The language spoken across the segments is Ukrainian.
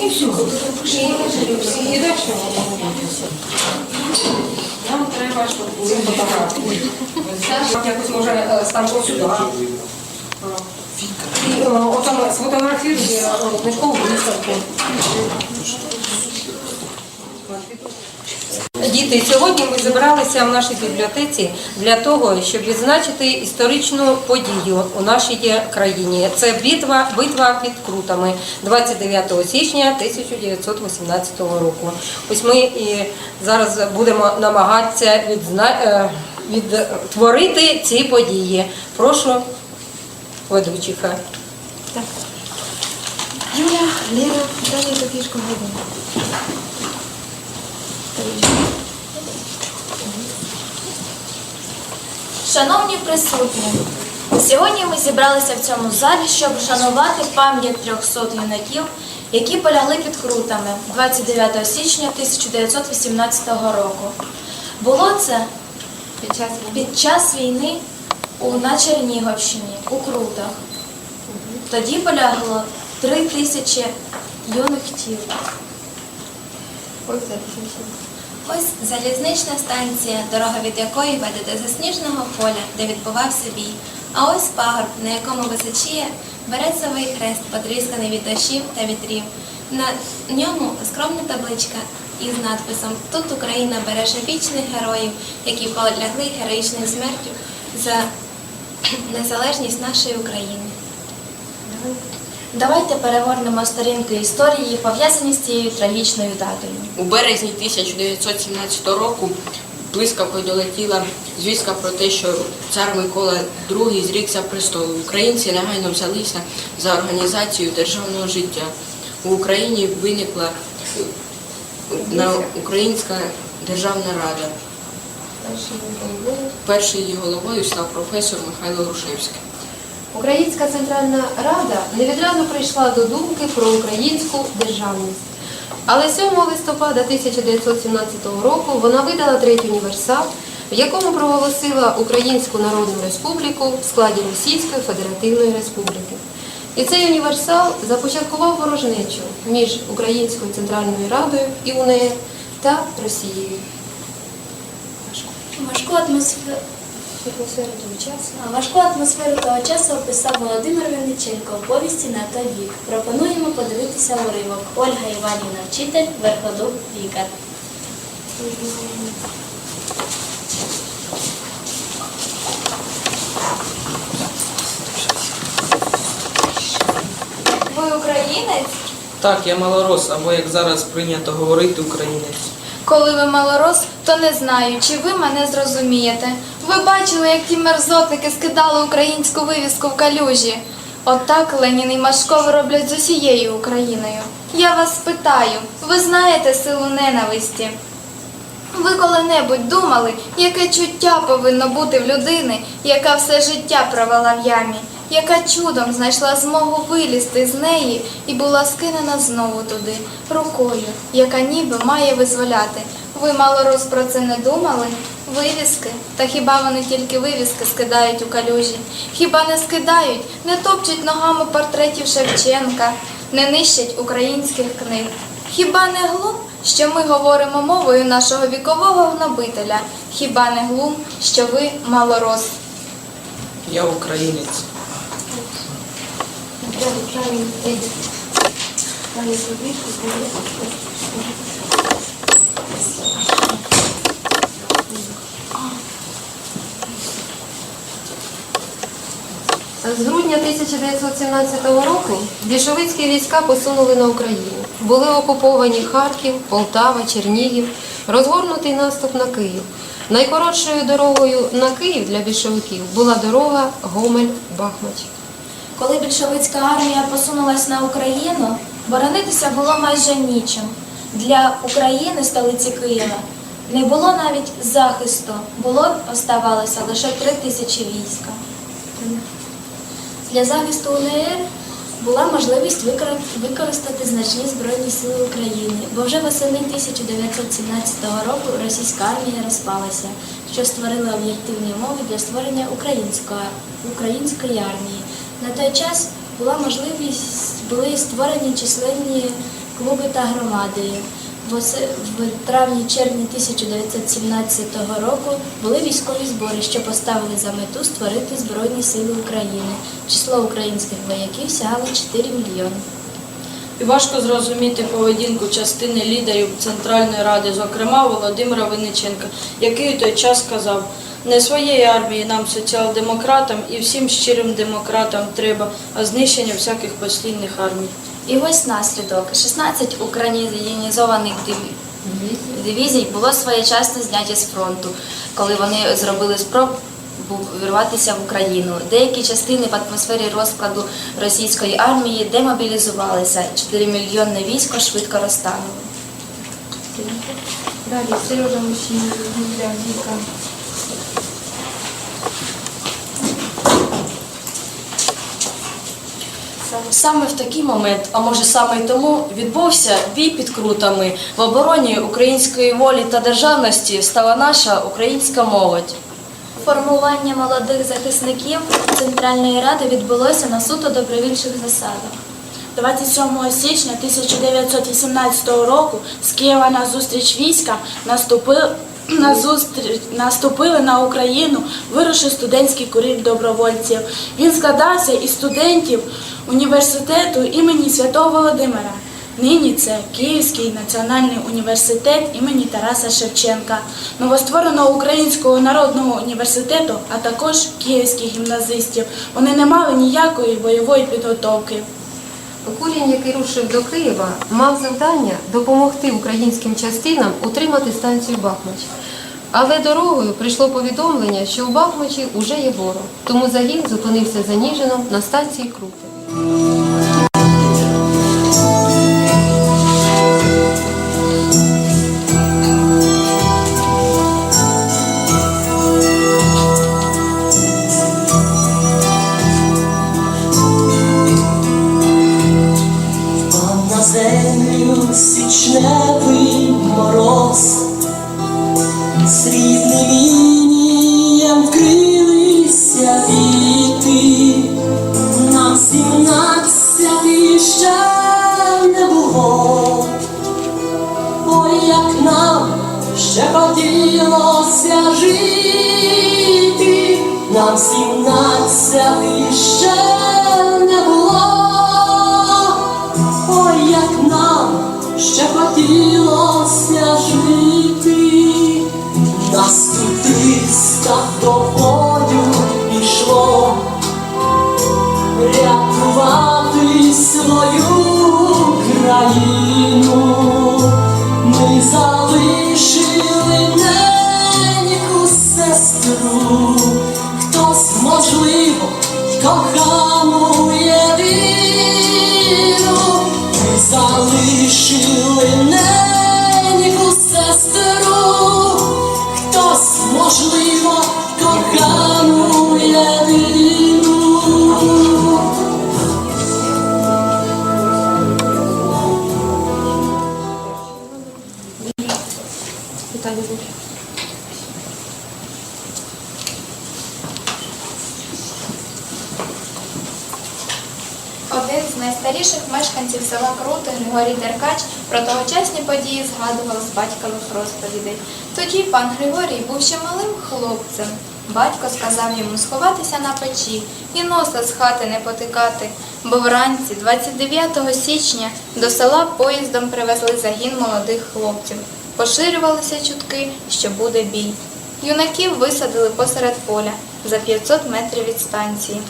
І все. І далі нам треба, щоб були фотографії. Якось може е, сюди. І отам сфотографірує книжкову виставку. Діти, сьогодні ми зібралися в нашій бібліотеці для того, щоб відзначити історичну подію у нашій країні. Це битва, битва під Крутами 29 січня 1918 року. Ось ми і зараз будемо намагатися відзна... е, відтворити ці події. Прошу ведучиха. Юля, Лера, далі до пішку годину. Шановні присутні, сьогодні ми зібралися в цьому залі, щоб вшанувати пам'ять 300 юнаків, які полягли під крутами 29 січня 1918 року. Було це Під час під час війни у, на Чернігівщині, у Крутах. Тоді полягло три тисячі юних тіл. Ось залізнична станція, дорога від якої веде до засніженого поля, де відбувався бій. А ось пагорб, на якому височіє березовий хрест, подрізаний від дощів та вітрів. На ньому скромна табличка із надписом Тут Україна береже вічних героїв, які полягли героїчною смертю за незалежність нашої України. Давайте перегорнемо сторінки історії, пов'язані з цією трагічною датою. У березні 1917 року блискавкою долетіла звістка про те, що цар Микола II зрікся престолу. Українці негайно взялися за організацію державного життя. У Україні виникла е, Українська державна рада. Першою її головою став професор Михайло Грушевський. Українська Центральна Рада не відразу прийшла до думки про українську державність. Але 7 листопада 1917 року вона видала третій універсал, в якому проголосила Українську Народну Республіку в складі Російської Федеративної Республіки. І цей універсал започаткував ворожнечу між Українською Центральною Радою і УНР та Росією. Важку атмосферу, того часу. важку атмосферу того часу описав Володимир Винниченко у повісті на той вік. Пропонуємо подивитися уривок. Ольга Іванівна, вчитель, верходуб, лікар. Ви українець? Так, я малорос, або як зараз прийнято говорити, українець. Коли ви малорос, то не знаю, чи ви мене зрозумієте. Ви бачили, як ті мерзотники скидали українську вивіску в калюжі. Отак Ленін і Машков роблять з усією Україною. Я вас питаю, ви знаєте силу ненависті? Ви коли-небудь думали, яке чуття повинно бути в людини, яка все життя провела в ямі, яка чудом знайшла змогу вилізти з неї і була скинена знову туди, рукою, яка ніби має визволяти. Ви малорос про це не думали? Вивіски? Та хіба вони тільки вивіски скидають у калюжі? Хіба не скидають, не топчуть ногами портретів Шевченка, не нищать українських книг? Хіба не глум, що ми говоримо мовою нашого вікового гнобителя? Хіба не глум, що ви малорос? Я українець. З грудня 1917 року більшовицькі війська посунули на Україну. Були окуповані Харків, Полтава, Чернігів, розгорнутий наступ на Київ. Найкоротшою дорогою на Київ для більшовиків була дорога Гомель-Бахмач. Коли більшовицька армія посунулась на Україну, боронитися було майже нічим. Для України, столиці Києва, не було навіть захисту, було оставалося лише три тисячі війська. Для захисту УНР була можливість використати значні збройні сили України, бо вже восени 1917 року російська армія розпалася, що створила об'єктивні умови для створення української, української армії. На той час була можливість були створені численні клуби та громади. В травні-червні 1917 року були військові збори, що поставили за мету створити Збройні Сили України. Число українських вояків сягало 4 мільйони. І важко зрозуміти поведінку частини лідерів Центральної Ради, зокрема Володимира Винниченка, який у той час сказав, не своєї армії нам, соціал-демократам і всім щирим демократам треба, а знищення всяких послідних армій. І ось наслідок. 16 українізованих дивізій було своєчасно зняті з фронту, коли вони зробили спробу вирватися в Україну. Деякі частини в атмосфері розкладу російської армії демобілізувалися. 4 мільйонне військо швидко розтануло. Далі Сережа Мужчина, Віка. Саме в такий момент, а може саме й тому, відбувся бій під крутами. В обороні української волі та державності стала наша українська молодь. Формування молодих захисників Центральної Ради відбулося на суто добровільчих засадах. 27 січня 1918 року з Києва на зустріч війська наступили, на наступили на Україну, вирушив студентський куріль добровольців. Він складався із студентів університету імені Святого Володимира. Нині це Київський національний університет імені Тараса Шевченка, новоствореного Українського народного університету, а також київських гімназистів. Вони не мали ніякої бойової підготовки. Курінь, який рушив до Києва, мав завдання допомогти українським частинам утримати станцію Бахмач. Але дорогою прийшло повідомлення, що у Бахмачі уже є ворог, тому загін зупинився за Ніжином на станції Крути. Música ще хотілося жити, нам сімнадцяти ще не було. Ой, як нам ще хотілося жити, нас тут триста до бою пішло, рятувати свою кохану єдину, ми залишили неньку сестру, хтось можливо кохану. Питання села Крути Григорій Деркач про тогочасні події згадував з батькових розповідей. Тоді пан Григорій був ще малим хлопцем. Батько сказав йому сховатися на печі і носа з хати не потикати, бо вранці, 29 січня, до села поїздом привезли загін молодих хлопців. Поширювалися чутки, що буде бій. Юнаків висадили посеред поля за 500 метрів від станції.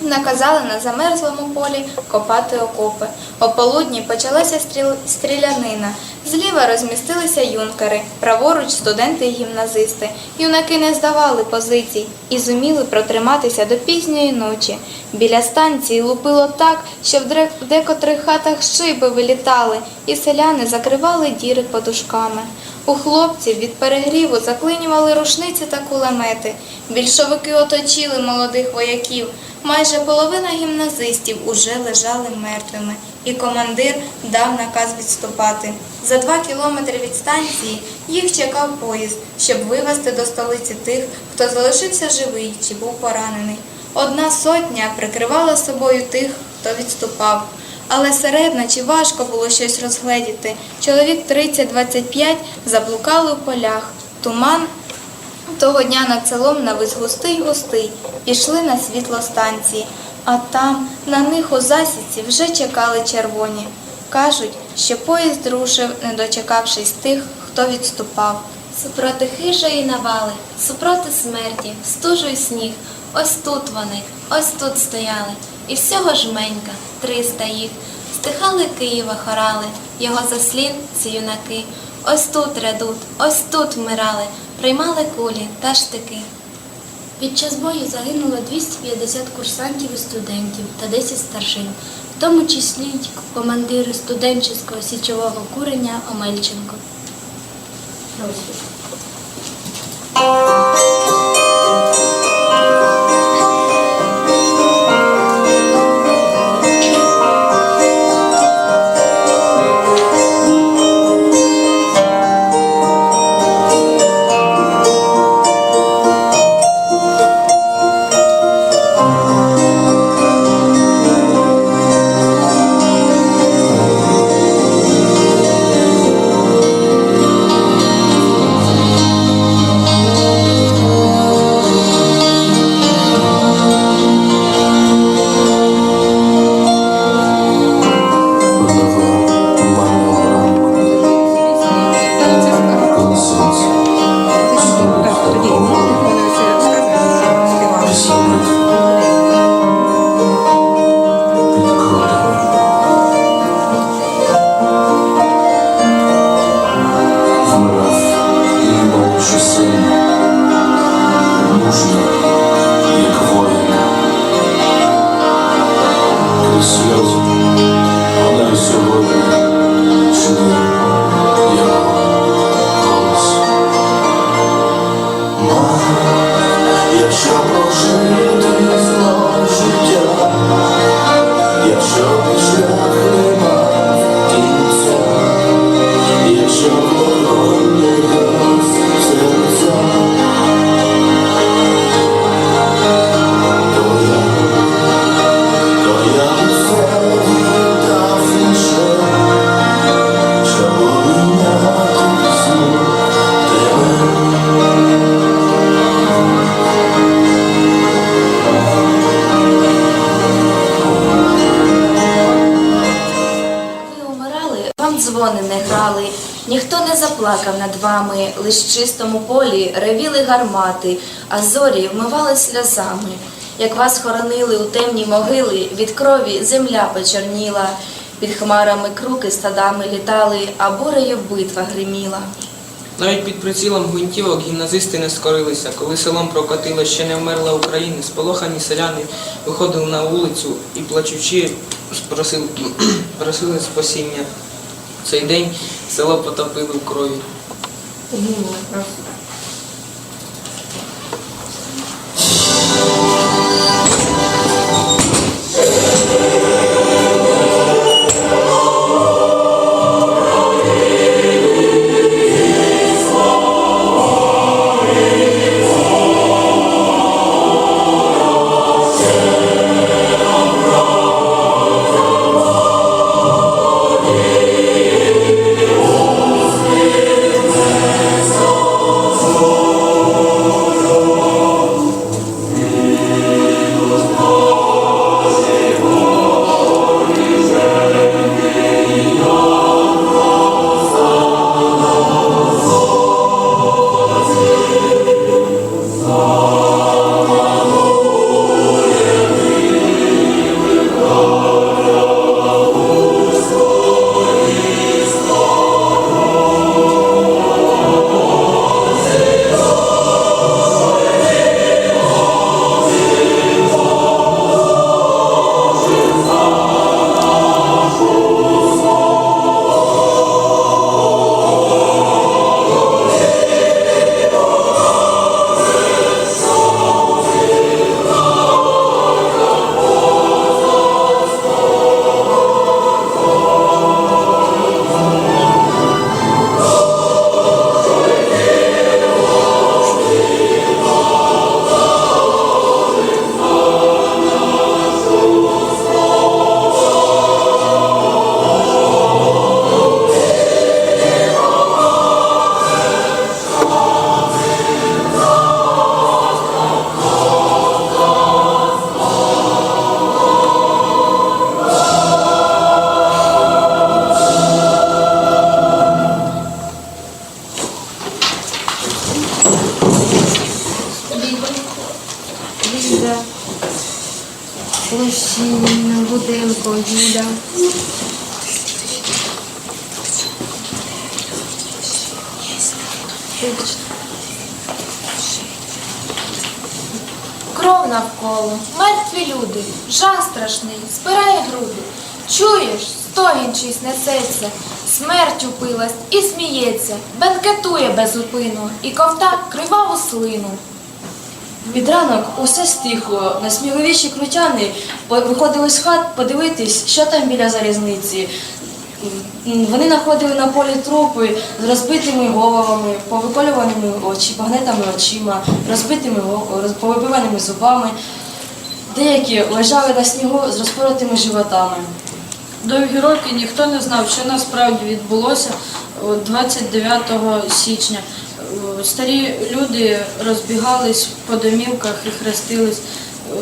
Наказали на замерзлому полі копати окопи. О полудні почалася стріл- стрілянина. Зліва розмістилися юнкери, праворуч студенти і гімназисти. Юнаки не здавали позицій і зуміли протриматися до пізньої ночі. Біля станції лупило так, що в декотрих хатах шиби вилітали, і селяни закривали діри подушками. У хлопців від перегріву заклинювали рушниці та кулемети. Більшовики оточили молодих вояків. Майже половина гімназистів уже лежали мертвими, і командир дав наказ відступати. За два кілометри від станції їх чекав поїзд, щоб вивезти до столиці тих, хто залишився живий чи був поранений. Одна сотня прикривала собою тих, хто відступав. Але серед ночі важко було щось розгледіти. Чоловік 30-25 заблукали у полях. Туман того дня над селом навис густий густий, пішли на світло станції, а там на них у засідці вже чекали червоні. Кажуть, що поїзд рушив, не дочекавшись тих, хто відступав. Супроти хижої навали, супроти смерті, стужу й сніг. Ось тут вони, ось тут стояли. І всього жменька, триста їх. Стихали Києва хорали, його заслін ці юнаки. Ось тут редут, ось тут вмирали, приймали кулі та штики. Під час бою загинуло 250 курсантів і студентів та 10 старшин, в тому числі й командири студентського січового курення Омельченко. Одного дзвони не грали, ніхто не заплакав над вами, лиш в чистому полі ревіли гармати, а зорі вмивали сльозами. Як вас хоронили у темній могили, від крові земля почорніла, під хмарами круки стадами літали, а бурею битва гриміла. Навіть під прицілом гвинтівок гімназисти не скорилися. Коли селом прокатило ще не вмерла Україна, сполохані селяни виходили на вулицю і плачучи просили спасіння. Цей день село потопили в крові. Кров навколо, мертві люди, жах страшний, спирає груди. Чуєш, стогін чийсь несеться, смерть упилась і сміється, бенкетує без упину, і ковта криваву слину. Під ранок усе стихло. Найсміливіші крутяни виходили з хат подивитись, що там біля залізниці. Вони знаходили на полі трупи з розбитими головами, повиколюваними очі, багнетами очима, розбитими повибиваними зубами. Деякі лежали на снігу з розпоротими животами. Довгі роки ніхто не знав, що насправді відбулося 29 січня. Старі люди розбігались по домівках і хрестились.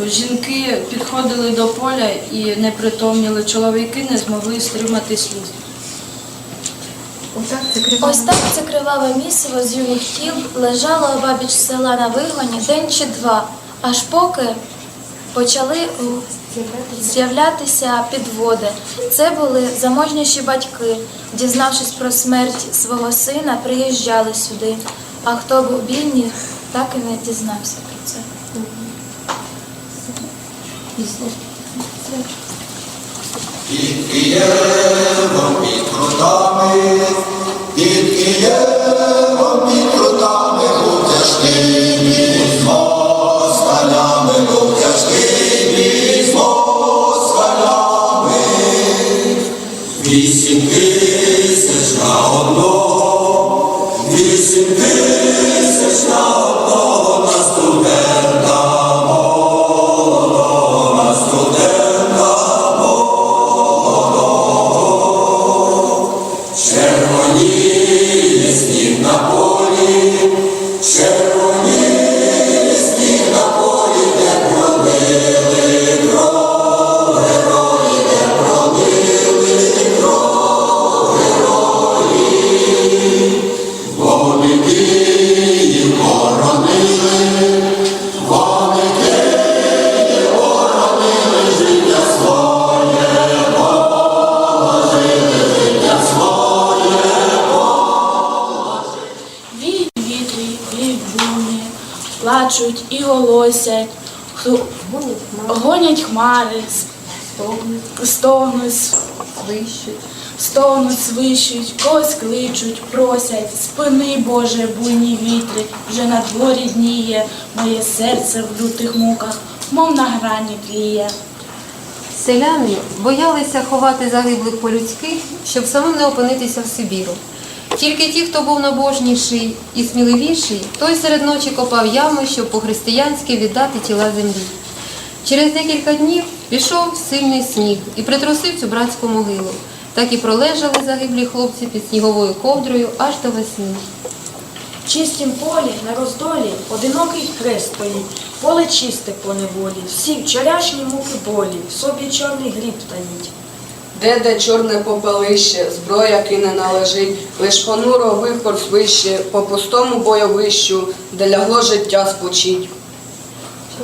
Жінки підходили до поля і не притомніли. Чоловіки не змогли стримати сліз. Ось так це криваве місиво з юних тіл лежало обабіч села на вигоні день чи два, аж поки почали з'являтися підводи. Це були заможніші батьки, дізнавшись про смерть свого сина, приїжджали сюди. А хто був бідний, так і не дізнався про це. Під і голосять, хто- гонять хмари, стогнуть, Вищуть. стогнуть, свищуть, когось кличуть, просять, спини, Боже, буйні вітри, вже на дворі дніє, моє серце в лютих муках, мов на грані тліє. Селяни боялися ховати загиблих по-людськи, щоб самим не опинитися в Сибіру. Тільки ті, хто був набожніший і сміливіший, той серед ночі копав ями, щоб по-християнськи віддати тіла землі. Через декілька днів пішов сильний сніг і притрусив цю братську могилу. Так і пролежали загиблі хлопці під сніговою ковдрою аж до весни. В чистім полі на роздолі одинокий хрест стоїть, поле чисте по неволі, всі вчорашні муки болі, в собі чорний гріб таїть. Де де чорне попелище, зброя кине належить, лиш понуро вихор свище, по пустому бойовищу, де лягло життя спочить.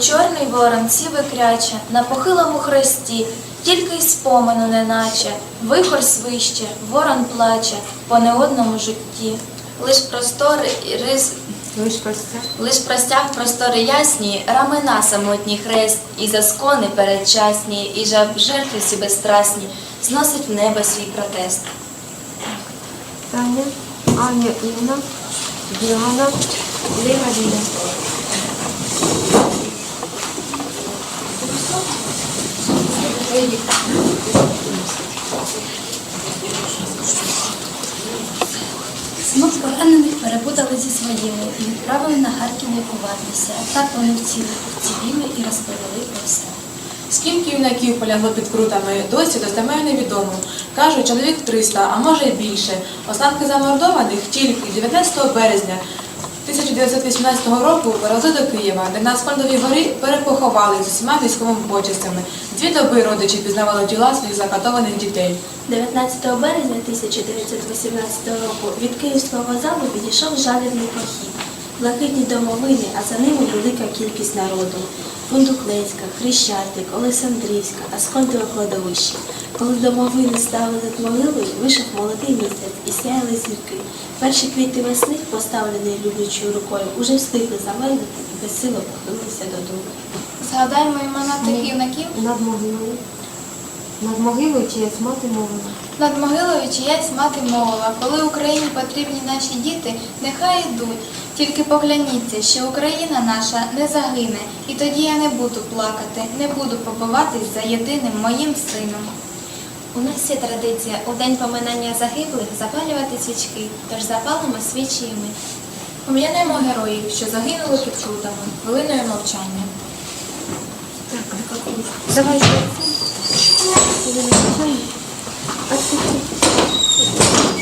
Чорний ворон сів і кряче на похилому хресті, тільки й спомену неначе, вихор свище, ворон плаче по неодному житті. Лиш простори і рис, Лиш простя. лиш простяг простори ясні, рамена самотній хрест, і заскони передчасні, і жаб жертви всі безстрасні, зносить в небо свій протест. Таня, Аня, Інна, Діана, Ліна, Ліна. Знов поранених перепутали зі своїми і відправили на Харків лікуватися. Так вони вціліли і розповіли про все. Скільки юнаків полягло під крутами, досі достеменно невідомо. Кажуть, чоловік 300, а може й більше. Останки замордованих тільки 19 березня 1918 року перевезли до Києва, де на Аскольдовій горі перепоховали з усіма військовими почестями. Дві доби родичі пізнавали тіла своїх закатованих дітей. 19 березня 1918 року від Київського вокзалу відійшов жалібний похід. Блакитні домовини, а за ними велика кількість народу. Фундуклейська, Хрещатик, Олександрійська, Аскольдове кладовище. Коли домовини стали над могилою, вийшов молодий місяць і сяяли зірки. Перші квіти весни, поставлені люблячою рукою, уже встигли замерзнути і безсило похилилися додому. Згадаймо імена тих юнаків. Над могилою. Над могилою чиясь мати мовила. Над могилою чиясь мати мовила, коли Україні потрібні наші діти, нехай йдуть. Тільки погляніться, що Україна наша не загине, і тоді я не буду плакати, не буду побиватись за єдиним моїм сином. У нас є традиція у день поминання загиблих запалювати свічки, тож запалимо свічі і ми. Пом'янемо героїв, що загинули під крутами, хвилиною мовчання. Так, Давай. Aqui.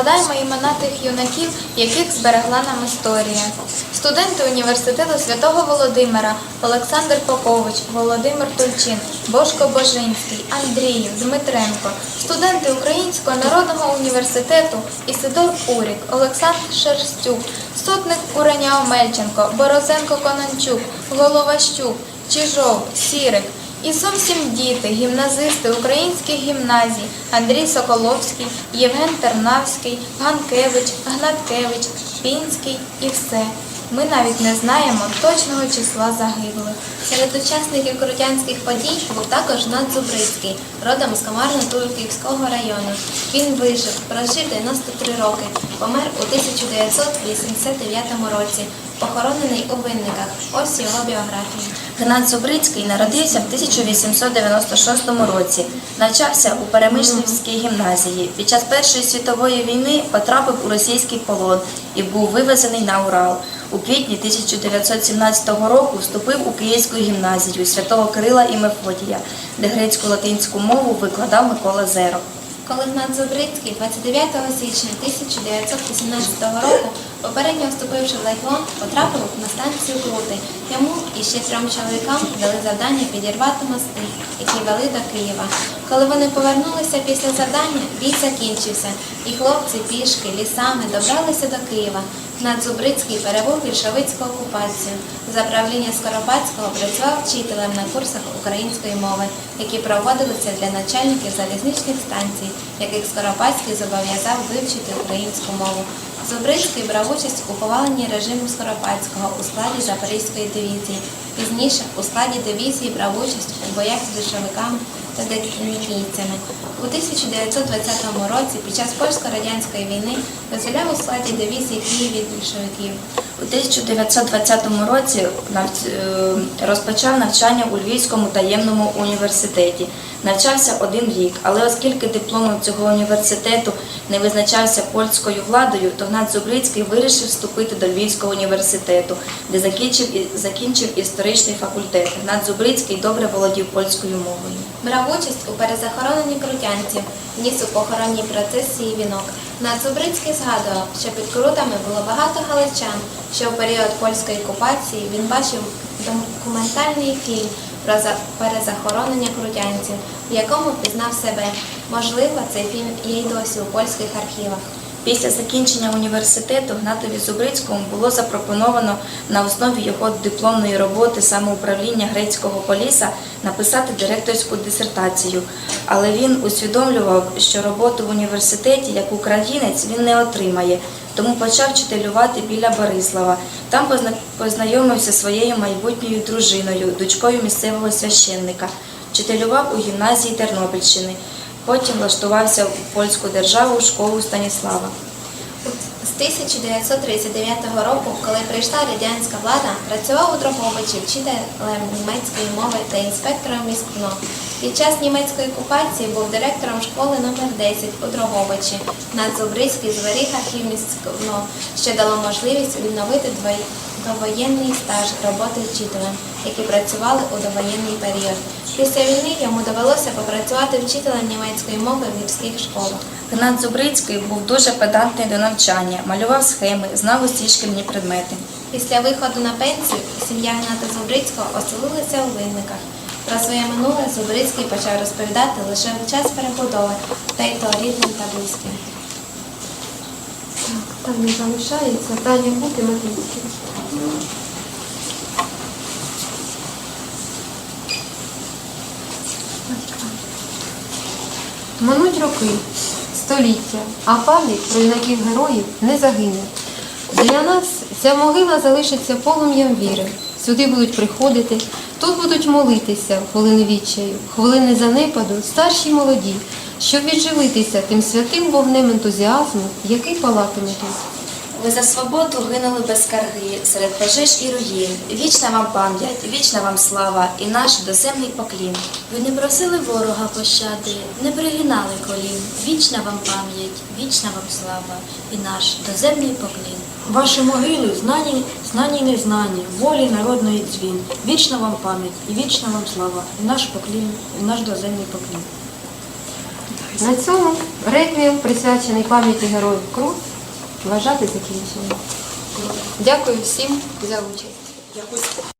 Згадаймо імена тих юнаків, яких зберегла нам історія. Студенти університету святого Володимира, Олександр Попович, Володимир Тульчин, Бошко Божинський, Андріїв, Дмитренко, студенти Українського народного університету Ісидор Урік, Олександр Шерстюк, сотник Куреня Омельченко, Борозенко Конончук, Головащук, Чижов, Сірик, і зовсім діти, гімназисти українських гімназій Андрій Соколовський, Євген Тернавський, Ганкевич, Гнаткевич, Пінський і все. Ми навіть не знаємо точного числа загиблих. Серед учасників крутянських подій був також Над Зубрицький, родом з Комарно-Турківського району. Він вижив, прожив 93 роки, помер у 1989 році, похоронений у Винниках. Ось його біографія. Гнат Зубрицький народився в 1896 році. Навчався у Перемишлівській гімназії. Під час Першої світової війни потрапив у російський полон і був вивезений на Урал. У квітні 1917 року вступив у Київську гімназію святого Кирила і Мефодія, де грецьку латинську мову викладав Микола Зеров. Коли Зубрицький 29 січня 1918 року, попередньо вступивши в легіон, потрапив на станцію Крути. Йому і ще трьом чоловікам дали завдання підірвати мости, які вели до Києва. Коли вони повернулися після завдання, бій закінчився, і хлопці пішки лісами добралися до Києва. Гнат Зубрицький перебув більшовицьку окупацію. За правління Скоропадського працював вчителем на курсах української мови, які проводилися для начальників залізничних станцій, яких Скоропадський зобов'язав вивчити українську мову. Зубрицький брав участь у поваленні режиму Скоропадського у складі Запорізької дивізії. Пізніше у складі дивізії брав участь у боях з більшовиками та декільцями. У 1920 році під час польсько-радянської війни визволяв у складі дивізії Київ від більшовиків. У 1920 році е, розпочав навчання у Львівському таємному університеті. Навчався один рік, але оскільки дипломом цього університету не визначався польською владою, то Гнат Зубрицький вирішив вступити до Львівського університету, де закінчив, закінчив історичний факультет. Гнат Зубрицький добре володів польською мовою. Брав участь у перезахороненні крутянців, вніс у похоронній процесії вінок. Нацубрицький згадував, що під крутами було багато галичан, що в період польської окупації він бачив документальний фільм про перезахоронення крутянців, в якому пізнав себе. Можливо, цей фільм є й досі у польських архівах. Після закінчення університету Гнатові Зубрицькому було запропоновано на основі його дипломної роботи самоуправління грецького поліса написати директорську дисертацію. Але він усвідомлював, що роботу в університеті як українець він не отримає, тому почав вчителювати біля Борислава. Там познайомився своєю майбутньою дружиною, дочкою місцевого священника. Вчителював у гімназії Тернопільщини. Потім влаштувався в польську державу школу Станіслава. З 1939 року, коли прийшла радянська влада, працював у Дрогобичі вчителем німецької мови та інспектором міськно. Під час німецької окупації був директором школи номер 10 у Дрогобичі на Зубрицький зберіг архів міськно, що дало можливість відновити двоє- довоєнний стаж роботи вчителем, які працювали у довоєнний період. Після війни йому довелося попрацювати вчителем німецької мови в гірських школах. Гнат Зубрицький був дуже педантний до навчання, малював схеми, знав усі шкільні предмети. Після виходу на пенсію сім'я Гната Зубрицького оселилася у Винниках. Про своє минуле Зубрицький почав розповідати лише в час перебудови, та й то рідним та близьким. Таня залишається. Таня бути Матвійський. Минуть роки, століття, а пам'ять про юнаків героїв не загине. Для нас ця могила залишиться полум'ям віри. Сюди будуть приходити, тут будуть молитися хвилини відчаю, хвилини занепаду, старші й молоді, щоб відживитися тим святим вогнем ентузіазму, який палатиме тут. Ви за свободу гинули без скарги серед пожеж і руїн. Вічна вам пам'ять, вічна вам слава і наш доземний поклін. Ви не просили ворога пощади, не пригинали колін. Вічна вам пам'ять, вічна вам слава і наш доземний поклін. Ваші могили знані, знані й незнані, волі народної дзвін. Вічна вам пам'ять і вічна вам слава, і наш поклін, і наш доземний поклін. На цьому реквієм, присвячений пам'яті героїв Крут, вважати закінченим. Дякую всім за участь.